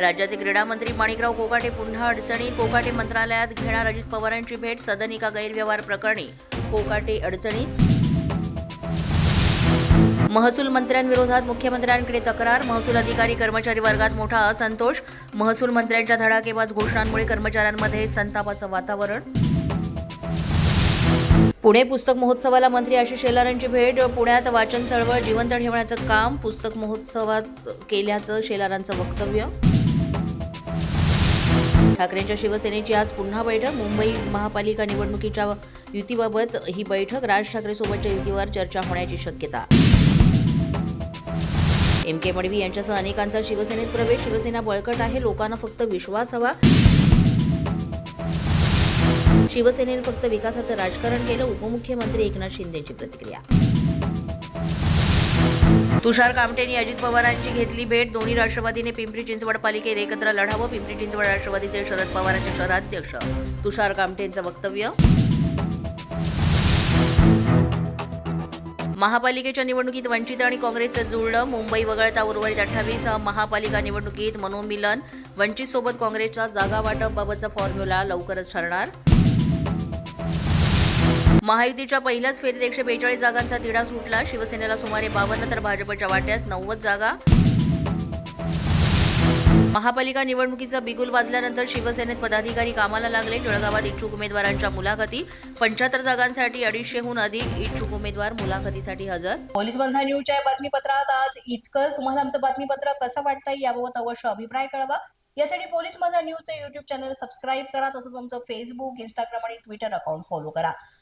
राज्याचे क्रीडा मंत्री माणिकराव कोकाटे पुन्हा अडचणीत. कोकाटे मंत्रालयात घेणार अजित पवारांची भेट. सदनिका गैरव्यवहार प्रकरणी कोकाटे अडचणीत. महसूल मंत्र्यांविरोधात मुख्यमंत्र्यांकडे तक्रार. महसूल अधिकारी कर्मचारी वर्गात मोठा असंतोष. महसूल मंत्र्यांच्या धडाकेबाज घोषणांमुळे कर्मचाऱ्यांमध्ये संतापाचं वातावरण. पुणे पुस्तक महोत्सवाला मंत्री आशिष शेलारांची भेट. पुण्यात वाचन चळवळ जिवंत ठेवण्याचं काम. पुस्तक महोत्सवात केल्याचं शेलारांचं वक्तव्य. ठाकरेंच्या शिवसेनेची आज पुन्हा बैठक. मुंबई महापालिका निवडणुकीच्या युतीबाबत ही बैठक राज ठाकरेसोबतच्या युतीवर चर्चा होण्याची शक्यता. एम के मडवी यांच्यासह अनेकांचा शिवसेनेत प्रवेश. शिवसेना बळकट आहे. लोकांना फक्त विश्वास हवा. शिवसेनेने फक्त विकासाचं राजकारण केलं. उपमुख्यमंत्री एकनाथ शिंदेची प्रतिक्रिया. तुषार कामटेंनी अजित पवारांची घेतली भेट. दोन्ही राष्ट्रवादीने पिंपरी चिंचवड पालिकेत एकत्र लढावं. पिंपरी चिंचवड राष्ट्रवादीचे शरद पवारांचे शहराध्यक्ष. तुषार कामटेंचं वक्तव्य. महापालिकेच्या निवडणुकीत वंचित आणि काँग्रेसचं जुळलं. मुंबई वगळता उर्वरित अठ्ठावीस. महापालिका निवडणुकीत मनोमिलन. वंचित सोबत काँग्रेसचा जागा वाटपबाबतचा फॉर्म्युला लवकरच ठरणार. महायुतीच्या पहिल्याच फेरीत एकशे बेचाळीस जागांचा तिढा सुटला. शिवसेनेला सुमारे बावन्न तर भाजपच्या वाट्यास नव्वद जागा. महापालिका निवडणुकीचा बिगुल वाजल्यानंतर शिवसेनेत पदाधिकारी कामाला लागले. जळगावात इच्छुक उमेदवारांच्या मुलाखती. पंच्याहत्तर जागांसाठी अडीचशेहून अधिक इच्छुक उमेदवार मुलाखतीसाठी हजर. पोलीस बंधा न्यूजच्या बातमीपत्रात आज इतकंच. तुम्हाला आमचं बातमीपत्र कसं वाटतंय याबाबत अवश्य अभिप्राय कळवा. यासाठी पोलीस माझा न्यूजचं युट्यूब चॅनल सबस्क्राईब करा. तसंच आमचं फेसबुक इंस्टाग्राम आणि ट्विटर अकाउंट फॉलो करा.